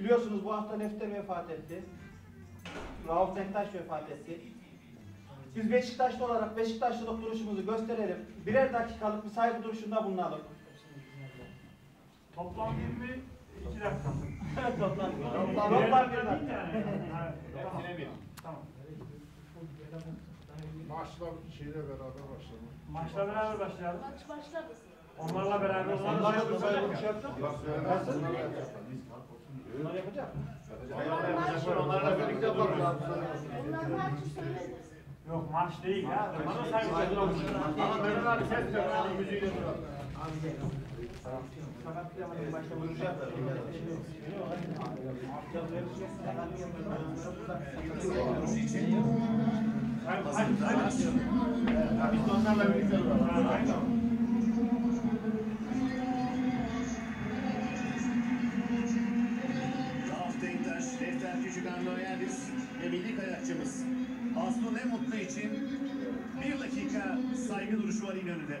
Biliyorsunuz bu hafta Nefter vefat etti. Rauf Denktaş vefat etti. Biz Beşiktaşlı olarak Beşiktaşlılık duruşumuzu gösterelim. Birer dakikalık bir saygı duruşunda bulunalım. Toplam 22 dakika. Toplam. Toplam Toplam bir değil dakika. yani. Evet, Tamam. Tamam. Maçla şeyle beraber başlamak. Maçla beraber başlayalım. Maç başladı. Onlarla beraber olalım. Onlarla. Allah söylemezsin. Bunlar yapacak. Onlarla birlikte. Onlar söyledi. Yok maç değil ya. Bana saygı duyuyorum. Ama Mehmet abi ses yaptık. Hadi hadi hadi. Biz de onlarla birlikte duralım. Defter Küçük Androyadis ve milli kayakçımız. Aslı ne mutlu için bir dakika saygı duruşu var İnönü'de.